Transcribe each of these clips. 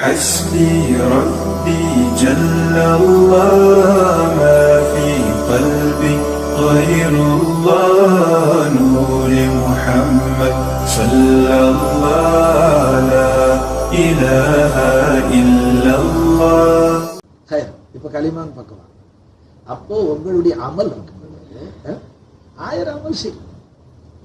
حسبي ربي جل الله ما في قلبي غير الله نور محمد صلى الله لا إله إلا الله சரி இப்ப களிமான் பக்கம் அப்போ உங்களுடைய அமல் இருக்கு அஹ்? ஆயிரம் அமல் சரி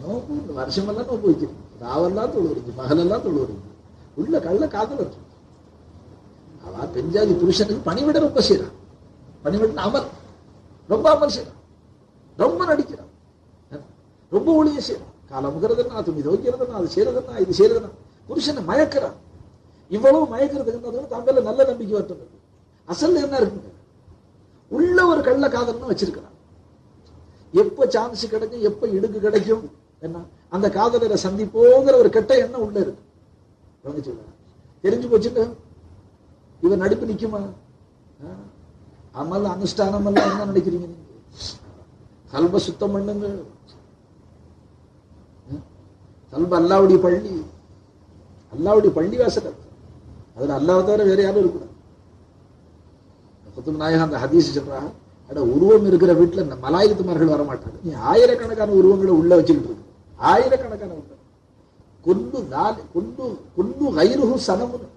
நோம்பு இந்த வருஷமெல்லாம் நோம்பு வைக்கிறீங்க ராவெல்லாம் தொழுவுறீங்க பகலெல்லாம் தொழுவுறீங்க உள்ள கள்ள காதல் இருக்கு அவ பெஞ்சாதி புருஷனுக்கு பணிவிட ரொம்ப செய்யறான் பணிவிட அமல் ரொம்ப அமல் செய்யறான் ரொம்ப நடிக்கிறான் ரொம்ப ஒளிய செய்யறான் காலமுகிறதுனா துணி துவைக்கிறதுனா அது செய்யறதுனா இது செய்யறதுனா புருஷனை மயக்கிறான் இவ்வளவு மயக்கிறதுக்கு தம்பல நல்ல நம்பிக்கை வரட்டும் அசல்ல என்ன இருக்குங்க? உள்ள ஒரு கள்ள காதல்னு வச்சிருக்கிறான் எப்ப சான்ஸ் கிடைக்கும் எப்ப இடுக்கு கிடைக்கும்? என்ன? அந்த காதலரை சந்திப்போங்கிற ஒரு கெட்ட எண்ணம் உள்ள இருக்கு. தெரிஞ்சு போச்சுட்டு இவன் நடிப்பு நிற்குமா அமல் அனுஷ்டானம் எல்லாம் என்ன நினைக்கிறீங்க நீங்க? கல்ப சுத்தம் பண்ணுங்க. ஆ? கல்ப அல்லாவுடைய பள்ளி. அல்லாவுடைய பள்ளி வாசல் அது. அதுல அல்லாவை தவிர வேற யாரும் இருக்கக்கூடாது. குத்தும் நாயகம் அந்த ஹதீஸ் சொல்றாங்க அட உருவம் இருக்கிற வீட்டுல இந்த மலாயுத்துமார்கள் வர மாட்டாங்க நீ ஆயிரக்கணக்கான உருவங்களை உள்ள வச்சுக்கிட்டு இருக்கு. ஆயிரக்கணக்கான உருவம் கொண்டு நாலு கொண்டு கொண்டு கயிறுகும் சனமுன்னு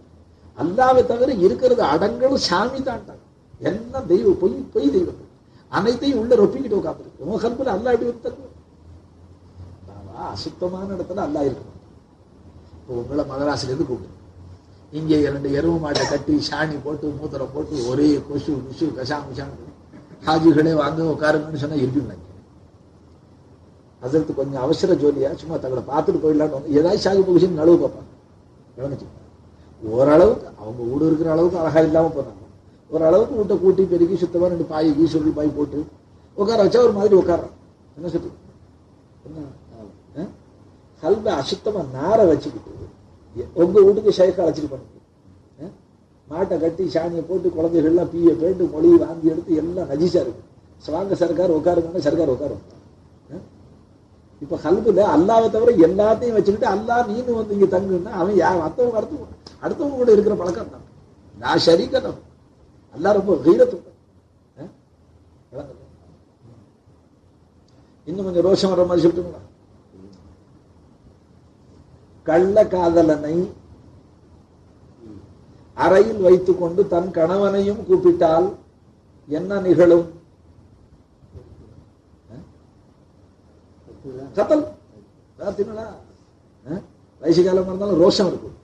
அல்லாவை தவிர இருக்கிறது அடங்கலும் சாமி தான்ட்டாங்க என்ன தெய்வம்? பொய் பொய் தெய்வம். அனைத்தையும் உள்ள ரொப்பிக்கிட்டு உட்காந்துருக்கு உன் கல்புல அல்லா எப்படி வந்து அசுத்தமான இடத்துல அல்லா இருக்கணும் இப்போ உங்களை மதராசிலேருந்து கூப்பிடு. இங்கே இரண்டு எருவு மாட்டை கட்டி சாணி போட்டு மூத்திரம் போட்டு ஒரே கொசு குசு கஷாம் குஷாம் ஹாஜிகளே வாங்க உட்காருங்கன்னு சொன்னா இருப்பீங்க அதற்கு கொஞ்சம் அவசர ஜோலியா சும்மா தங்களை பார்த்துட்டு போயிடலான்னு வந்து ஏதாவது ஷாகி பகுதின்னு நடுவு பார்ப்பாங்க. கவனிச்சு ஓரளவுக்கு அவங்க வீடு இருக்கிற அளவுக்கு அழகா இல்லாமல் போனாங்க ஓரளவுக்கு வீட்டை கூட்டி பெருக்கி சுத்தமாக ரெண்டு பாய் கீ சொல்லி பாய் போட்டு உட்கார வச்சா ஒரு மாதிரி உட்கார்றான். என்ன சொல்லு என்ன? ஆ? அசுத்தமாக நாரை வச்சுக்கிட்டு உங்கள் வீட்டுக்கு ஷேக்க அழைச்சிட்டு பண்ணுங்க ஆ? மாட்டை கட்டி சாணியை போட்டு குழந்தைகள்லாம் பீய போயிட்டு மொழி வாங்கி எடுத்து எல்லாம் நஜிசா இருக்கு. வாங்க சர்க்கார் உட்காருங்கன்னா சர்க்கார் உட்காரும். ஆ? இப்ப அல்லாவை தவிர எல்லாத்தையும் வச்சுக்கிட்டு அல்லா நீனு வந்து இங்கே தங்குன்னா அவன் யார் மற்றவங்க அடுத்து அடுத்தவங்க கூட இருக்கிற பழக்கம் தான். நான் ஷரீக்கட்டும் எல்லாம் ரொம்ப வீரத்து இன்னும் கொஞ்சம் ரோஷம் வர மாதிரி சொல்லிட்டுங்களா? கள்ள காதலனை அறையில் வைத்துக்கொண்டு தன் கணவனையும் கூப்பிட்டால் என்ன நிகழும்? கத்தல் பார்த்தீங்களா வயசு காலமா இருந்தாலும் ரோஷம் இருக்கும்.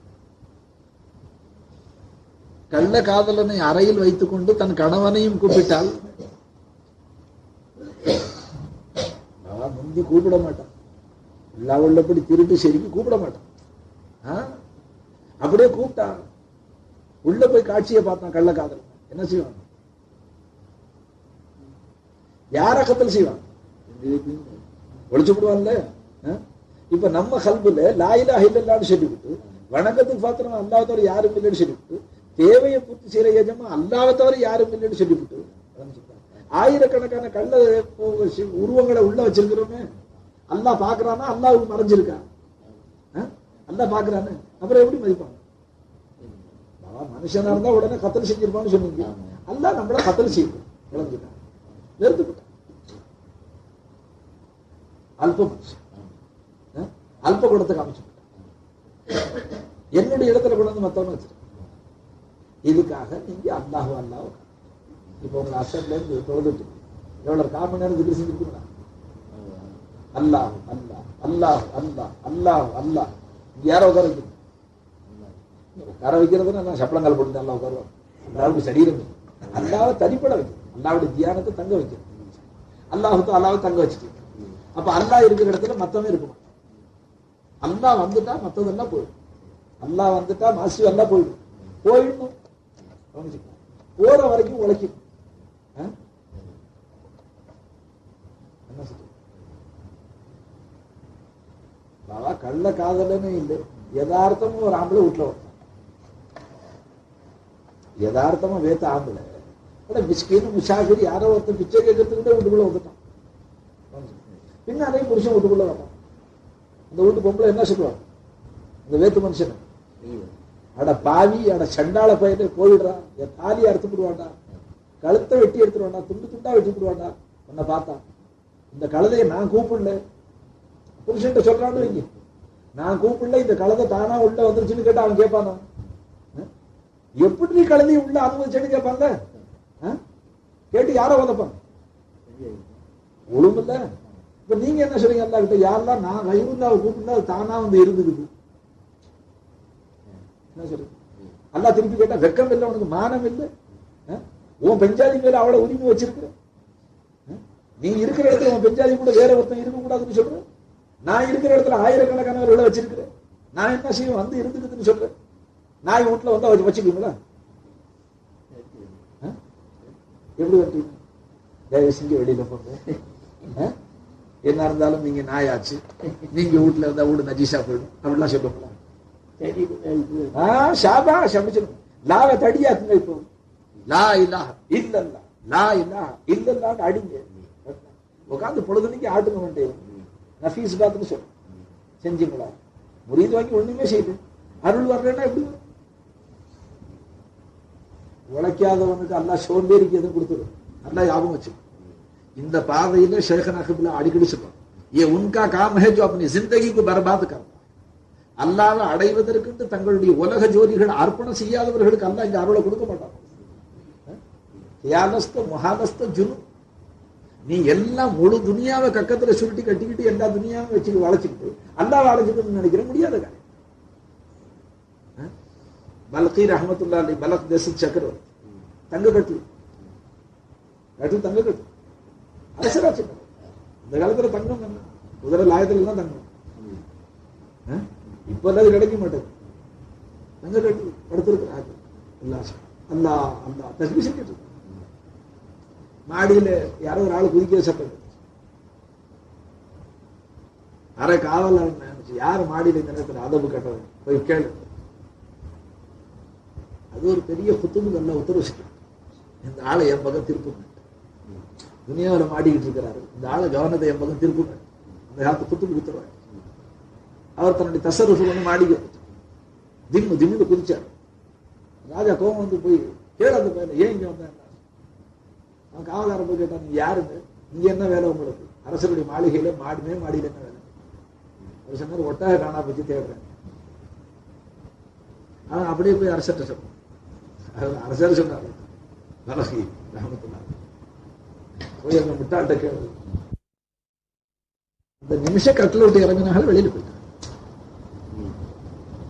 கள்ள காதலனை அறையில் வைத்துக்கொண்டு தன் கணவனையும் கூப்பிட்டால் நான் முந்தி கூப்பிட மாட்டான். எல்லா உள்ளபடி திருட்டு சரிக்கு கூப்பிட மாட்டான். அப்படியே கூப்பிட்டான் உள்ள போய் காட்சியை பார்த்தான் கள்ள காதல் என்ன செய்வான்? யார கத்தல் செய்வான்? ஒழிச்சு விடுவான்ல இப்ப நம்ம கல்புல லாயிலா இல்லைன்னு சொல்லிவிட்டு வணக்கத்துக்கு பாத்திரம் அல்லாதோட யாரும் இல்லைன்னு சொல்லிவிட்டு தேவையை பூர்த்தி செய்யற எஜமா அல்லாஹ் தவிர யாரும் இல்லைன்னு சொல்லிவிட்டு ஆயிரக்கணக்கான கள்ள உருவங்களை உள்ள வச்சிருக்கிறோமே. அல்லா பாக்குறானா அல்லாஹ் மறைஞ்சிருக்கான் அல்லா பாக்குறானு அப்புறம் எப்படி மதிப்பாங்க? மனுஷனா இருந்தா உடனே கத்தல் செஞ்சிருப்பான்னு சொன்னீங்க அல்லா நம்மள கத்தல் செய்யும் இழந்துட்டான் வெறுத்துக்கிட்டான் அல்ப மனுஷன். அல்ப குணத்தை காமிச்சு என்னுடைய இடத்துல கொண்டு வந்து மத்தவங்க வச்சிருக்கேன். இதுக்காக நீங்க அல்லாஹ் அல்லாஹ் இப்போ உங்க அசன்ல இருந்து தொழுதுட்டு. எவ்வளவு கால் மணி நேரம் செஞ்சிருக்கீங்களா? அல்லாஹ் அல்லாஹ் அல்லாஹ் அல்லாஹ் அல்லாஹ் அல்லாஹ். இங்க யாரோ உட்கார வைக்கணும் உட்கார வைக்கிறதுனா நான் சப்பளங்கால் போட்டு நல்லா உட்காருவோம் அல்லாவுக்கு சரீரம் இல்லை. அல்லாவை தனிப்பட வைக்கணும் அல்லாவுடைய தியானத்தை தங்க வைக்கணும் அல்லாஹுக்கு அல்லாவை தங்க வச்சுட்டு அப்ப அல்லா இருக்கிற இடத்துல மத்தவன் இருக்கணும். அல்லா வந்துட்டா மத்ததெல்லாம் போயிடும். அல்லாஹ் வந்துட்டா மாசி எல்லாம் போயிடும். போயிடணும். கவனிச்சுக்கணும். போற வரைக்கும் உழைக்கும். ஆ? என்ன சொல்றது? கள்ள காதலன்னு இல்லை. யதார்த்தமும் ஒரு ஆம்பளை வீட்டுல வந்தான் யதார்த்தமா வேத்த ஆம்பளை. ஆனா மிஸ்கின்னு முஷாஃபிர் யாரோ ஒருத்தன் பிச்சை கேட்கறதுக்கிட்டே வீட்டுக்குள்ள வந்துட்டான். பின்னாலே புருஷன் வீட்டுக்குள்ள வந்தான். அந்த வீட்டு பொம்பளை என்ன சொல்லுவாங்க இந்த வேத்து மனுஷன். அட பாவி அட சண்டாள பையனே போயிடுறா என் தாலியை அறுத்து விடுவாண்டா கழுத்தை வெட்டி எடுத்துருவாண்டா துண்டு துண்டா வெட்டி விடுவாண்டா உன்னை பார்த்தா. இந்த கழுதையை நான் கூப்பிடல. புருஷன்ட்ட சொல்றான்னு வைங்க. நான் கூப்பிடல இந்த கழுதை தானா உள்ள வந்துருச்சுன்னு கேட்டா அவன் கேட்பானா? எப்படி நீ கழுதையை உள்ள அனுமதிச்சேன்னு கேட்பாங்க கேட்டு யாரோ உதப்பாங்க ஒழுமில்ல இப்ப நீங்க என்ன சொல்றீங்க? அல்லா கிட்ட யாரெல்லாம் நான் கைருந்தாவை கூப்பிட்டா அது தானா வந்து இருந்துக்குது. என்ன சொல்றீங்க அல்லா திருப்பி கேட்டா வெக்கம் இல்லை உனக்கு மானம் இல்லை. உன் பெஞ்சாதி மேல அவ்வளவு உரிமை வச்சிருக்கிற? நீ இருக்கிற இடத்துல உன் பெஞ்சாதி கூட வேற ஒருத்தன் இருக்க கூடாதுன்னு சொல்ற? நான் இருக்கிற இடத்துல ஆயிரக்கணக்கானவர்களை வச்சிருக்கிறேன் நான் என்ன செய்யும் வந்து இருந்துக்குதுன்னு சொல்றேன் நாய் வீட்டுல வந்தா வச்சு வச்சுக்கீங்களா எப்படி வந்துட்டீங்க தயவு செஞ்சு வெளியில போங்க. என்ன இருந்தாலும் நீங்க நாயாச்சு. நீங்க வீட்டுல இருந்தா வீடு நஜீஷா போயிடும். அப்படிலாம் சொல்லுவாங்களா? ஷாபா சமைச்சிடும் லா இல்லா லா இல்லா இல்லல்லான்னு அடிங்க. உட்காந்து பொழுதுனைக்கு ஆட்டுங்க வேண்டியது. நஃபீஸ் பார்த்துன்னு சொல்லும் செஞ்சீங்களா? ஒண்ணுமே செய்யுது அருள் வரலன்னா எப்படி? உழைக்காதவனுக்கு அல்லா சோம்பேறிக்கு எதுவும் கொடுத்துடும் நல்லா ஞாபகம் வச்சு இந்த பாதையில ஷேகன் அகபில் அடிக்கடி சொல்லுவான். ये उनका काम है जो अपनी जिंदगी அல்லாத அடைவதற்கு தங்களுடைய உலக ஜோதிகள் அர்ப்பணம் செய்யாதவர்களுக்கு அல்ல இந்த அருளை கொடுக்க மாட்டான். தியாகஸ்த ஜுனு. நீ எல்லாம் முழு துனியாவை கக்கத்துல சுருட்டி கட்டிக்கிட்டு எல்லா துனியாவும் வச்சு வளைச்சுக்கிட்டு அல்லா வளைச்சுக்கணும்னு நினைக்கிற முடியாத காரியம் பலகீர் அஹமத்துல்லா ரஹமத்துல்லா அலி பலக் தேச சக்கரவர்த்தி தங்க கட்டு. கட்டு தங்க கட்டு. அரசராட்சி இந்த காலத்துல தங்கம் என்ன குதிரை லாயத்துல தான் தங்கம் இப்ப அது கிடைக்க மாட்டேங்குது. தங்க கட்டு? படுத்திருக்கிறாங்க அல்லா அல்லா அல்லா தஸ்மி செஞ்சுட்டு மாடியில் மாடியில யாரோ ஒரு ஆள் குதிக்க சட்டம் அரை காவல் நினைச்சு யார் மாடியில் இந்த நேரத்தில் அதவு கட்டது போய் கேளு. அது ஒரு பெரிய குத்துபு நல்ல உத்தரவு செய்யும். இந்த ஆளை என் பக்கம் திருப்புங்க. துனியாவில் மாடிக்கிட்டு இருக்கிறாரு. இந்த ஆளை கவனத்தை என் பக்கம் திருப்புங்க. அந்த காலத்து குத்துபு குத்துருவாங்க அவர் தன்னுடைய தசருஃபு வந்து மாடிக்க திம்மு திம்முன்னு குதிச்சார். ராஜா கோவம் வந்து போய் கேளு அந்த பையனை ஏன் இங்க வந்தேன்? அவன் காவலாரன் போய் கேட்டான் நீ யாருன்னு? இங்க என்ன வேலை உங்களுக்கு? அரசருடைய மாளிகையில மாடுமே மாடியில என்ன வேலை? அவர் சொன்னார் ஒட்டாக காணா பத்தி தேடுறேன். அவன் அப்படியே போய் அரசர்கிட்ட சொன்னான். அவர் அரசர் சொன்னார் பலகி ரஹமத்துல்லா போய் அந்த முட்டாள்கிட்ட கேளு. அந்த நிமிஷ கட்டில் விட்டு இறங்கினாலும் வெளியில போயிட்டான்.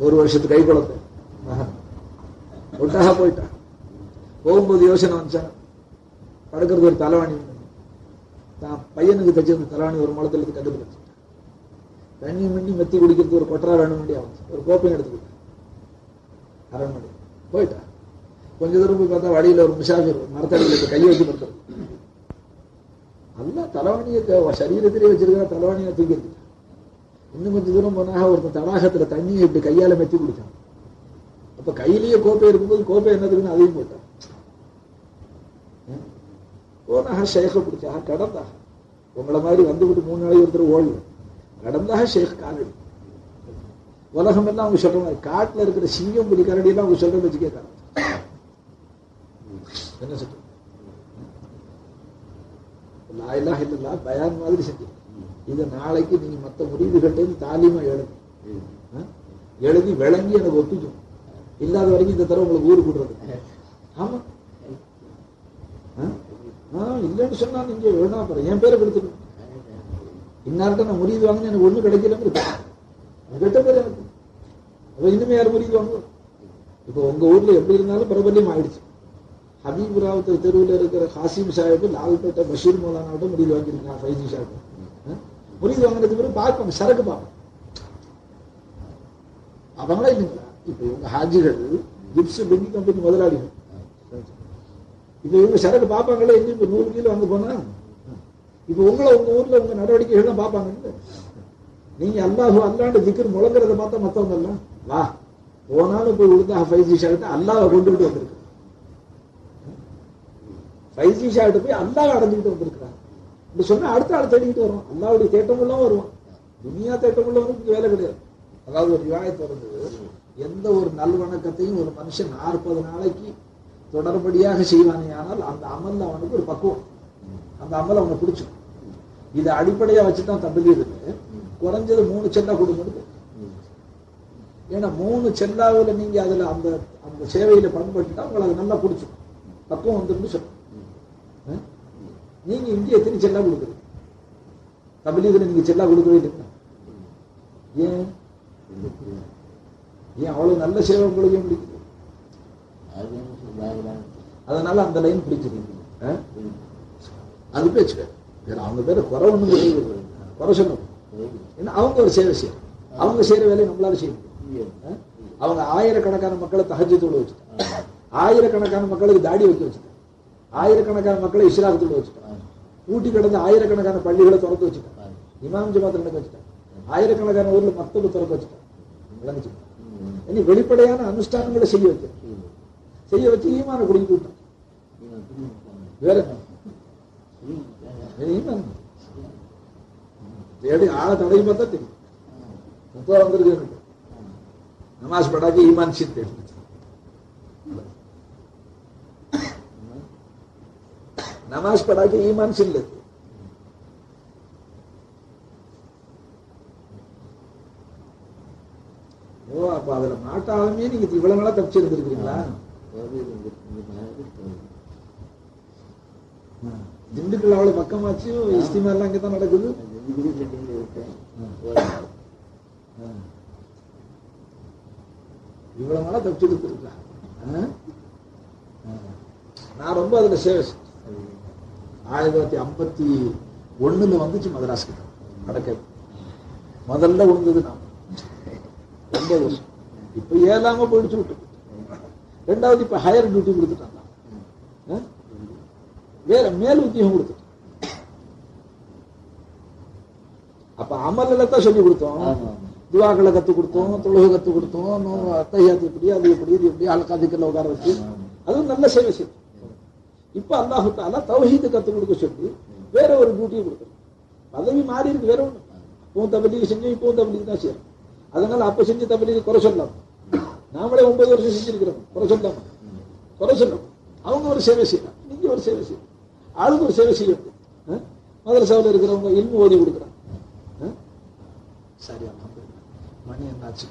ஒரு வருஷத்து கை குழந்தை. மகன் ஒட்டாக போயிட்டான் போகும்போது யோசனை வந்துச்சான் படுக்கிறது ஒரு தலைவாணி தான் பையனுக்கு தைச்சிருந்த தலைவாணி ஒரு முளத்துல இருந்து கண்டுபிடிச்சு தண்ணி மின்னி மெத்தி குடிக்கிறது ஒரு கொட்டரா ரெண்டு மணி ஆகும் ஒரு கோப்பையும் எடுத்துக்கிட்டான் அரண்மனை. போயிட்டான் கொஞ்ச தூரம் போய் பார்த்தா வழியில் ஒரு முசாஃபிர் மரத்தடியில் கையை வச்சு படுத்துறது அல்ல தலைவாணியை சரீரத்திலே வச்சிருக்கிற தலைவாணியை தூக்கி எடுத்துட்டான் இன்னும் கொஞ்சம் தூரம் போனாக ஒருத்தன் தடாகத்துல தண்ணியை இப்படி கையால மெத்தி குடிச்சான். அப்ப கையிலேயே கோப்பை இருக்கும்போது கோப்பை என்னதுக்குன்னு அதையும் போட்டான். போனாக ஷேக பிடிச்சாக கடந்தாக. உங்களை மாதிரி வந்துவிட்டு மூணு நாளைக்கு ஒருத்தர் ஓடல கடந்தாக ஷேக் காலடி. உலகம் எல்லாம் அவங்க சொல்ற மாதிரி காட்டுல இருக்கிற சிங்கம் புலி கரடி அவங்க சொல்ற வச்சு கேட்கறாங்க என்ன சொல்ற லாயிலா இல்லல்லா பயான் மாதிரி செஞ்சு. இதை நாளைக்கு நீங்க மத்த முறிவுகள்ட்ட இருந்து தாலிமா எழுது. எழுதி விளங்கி எனக்கு ஒத்துக்கும். இல்லாத வரைக்கும் இந்த தடவை உங்களுக்கு ஊரு கூடுறது ஆமா. இல்லைன்னு சொன்னா நீங்க வேணா பாரு. என் பேரை கொடுத்துருங்க இன்னார்ட்ட நான் முறிவு வாங்கினேன் எனக்கு ஒண்ணு கிடைக்கலன்னு இருக்கு. கெட்ட பேர் எனக்கு. அப்ப இன்னுமே யார் முறிவு வாங்குவோம் இப்போ உங்க ஊர்ல எப்படி இருந்தாலும் பிரபல்யம் ஆயிடுச்சு. ஹபீப் ராவத்து தெருவில் இருக்கிற ஹாசிம் சாஹிப் லால்பேட்டை பஷீர் மோலானாவிட்ட முடிவு வாங்கியிருக்கான் ஃபைஜி சாஹிப். ஆ? புரியுது வாங்கினது பிறகு பார்ப்போம் சரக்கு பார்ப்போம் அவங்களா இல்லைங்களா இப்ப இவங்க ஹாஜிகள் ஜிப்ஸ் பெங்கி கம்பெனி முதலாளிகள். இப்ப இவங்க சரக்கு பார்ப்பாங்களே எங்க இப்ப நூறு கிலோ அங்க போனா? இப்ப உங்களை உங்க ஊர்ல உங்க நடவடிக்கைகள் தான் பார்ப்பாங்க நீங்க அல்லாஹு அல்லாண்டு திக்கர் முழங்குறத பார்த்தா மத்தவங்க எல்லாம் வா போனாலும் போய் விழுந்தா ஃபைவ் ஜி ஷாகிட்ட அல்லாவை கொண்டுகிட்டு வந்திருக்கு. ஜி ஷார்ட்டு போய் அல்லாஹ் அடைஞ்சுக்கிட்டு வந்திருக்கிறாங்க. இப்படி சொன்னா அடுத்த ஆள் தேடிக்கிட்டு வரும் அல்லாவுடைய தேட்டமுள்ளவன் வருவான். துனியா தேட்டமுள்ளவனுக்கு வேலை கிடையாது. அதாவது ஒரு விவாயத்து வருது. எந்த ஒரு நல்வணக்கத்தையும் ஒரு மனுஷன் நாற்பது நாளைக்கு தொடர்படியாக செய்வானே ஆனால் அந்த அமல் அவனுக்கு ஒரு பக்குவம். அந்த அமல் அவனை பிடிச்சும் இதை அடிப்படையா வச்சுதான் தபிலீதுல குறைஞ்சது மூணு செல்லா கொடுக்கணும் ஏன்னா மூணு செல்லாவில் நீங்க அதுல அந்த அந்த சேவையில பண்பட்டுட்டா உங்களை அது நல்லா பிடிச்சிடும். பக்குவம் வந்துருந்து சொல்லும் நீங்க இங்கே எத்தனை செல்லா கொடுக்குறீங்க? தபிலீதுல நீங்க செல்லா கொடுக்கவே இல்லைங்க ஏன்? ஏன் அவ்வளவு நல்ல சேவை உங்களுக்கு ஏன் பிடிக்குது? அதனால அந்த லைன் பிடிச்சிருக்கு. அது பேச்சு வேற. அவங்க பேர குறை ஒண்ணும் குறை சொல்லணும். ஏன்னா அவங்க ஒரு சேவை செய்யணும். அவங்க செய்யற வேலையை நம்மளால செய்ய முடியும். அவங்க ஆயிரக்கணக்கான மக்களை தகஜத்தோடு வச்சுட்டாங்க. ஆயிரக்கணக்கான மக்களுக்கு தாடி வைக்க வச்சுட்டாங்க. ஆயிரக்கணக்கான மக்களை இஸ்லாத்துக்குள்ள வச்சுட்டான் ஊட்டி கிடந்த ஆயிரக்கணக்கான பள்ளிகளை திறந்து வச்சுட்டான் இமாம் ஜமாத் நடக்க ஆயிரக்கணக்கான ஊர்ல மக்களை திறக்க வச்சுட்டான் விளங்குச்சு இனி வெளிப்படையான அனுஷ்டானங்களை செய்ய வைக்க. செய்ய வச்சு ஈமான குடிக்க கூட்டான் வேற தேடி ஆளை தடையும் பார்த்தா தெரியும். முப்பது வந்திருக்கு நமாஸ் படாக்கி ஈமான் சீத் தேடி ನಮಾಜ್ படாக்கு ಈ ಮನಸ್ಸಿಲ್ಲದು ஓ அப்ப அதுல மாட்டாலுமே நீங்க இவ்வளவு நாளா தப்பிச்சு இருந்திருக்கீங்களா திண்டுக்கல் அவ்வளவு பக்கமாச்சு இஸ்திமா எல்லாம் அங்கதான் நடக்குது? இவ்வளவு நாளா தப்பிச்சு இருந்திருக்கலாம் நான் ரொம்ப அதுல சேவை ஆயிரத்தி தொள்ளாயிரத்தி ஐம்பத்தி ஒண்ணுல வந்துச்சு மதராஸ் கிட்ட. நடக்க முதல்ல விழுந்தது நான். ரொம்ப வருஷம். இப்ப ஏழாம போயிடுச்சு விட்டு. ரெண்டாவது இப்ப ஹையர் டியூட்டி கொடுத்துட்டாங்க? வேற மேல் உத்தியோகம் கொடுத்துட்டான் அப்ப அமல்ல தான் சொல்லி கொடுத்தோம். துவாக்களை கத்து கொடுத்தோம் தொழுகை கத்து கொடுத்தோம் அத்தையாத்து இப்படி அது எப்படி இது எப்படி அலக்காதிக்கல உட்கார வச்சு. அதுவும் நல்ல சேவை செய்யும் இப்ப அல்லாஹு தாலா தௌஹீது கத்து கொடுக்க சொல்லி வேற ஒரு டியூட்டியை கொடுத்துரும் பதவி மாறி இருக்கு வேற ஒண்ணு பூ தபலிக்கு செஞ்சோம் இப்போ தபலிக்கு தான் செய்யறோம் அதனால அப்ப செஞ்ச தபலிக்கு குறை சொல்லலாம் நாமளே ஒன்பது வருஷம் செஞ்சிருக்கிறோம் குறை சொல்லாம. குறை சொல்லலாம் அவங்க ஒரு சேவை செய்யலாம் நீங்க ஒரு சேவை செய்யலாம் ஆளுக்கு ஒரு சேவை செய்யணும் ஆ? மதரசாவில் இருக்கிறவங்க இன்னும் ஓதி கொடுக்குறாங்க. சரி அல்ஹம்துலில்லாஹ் மணி என்னாச்சு?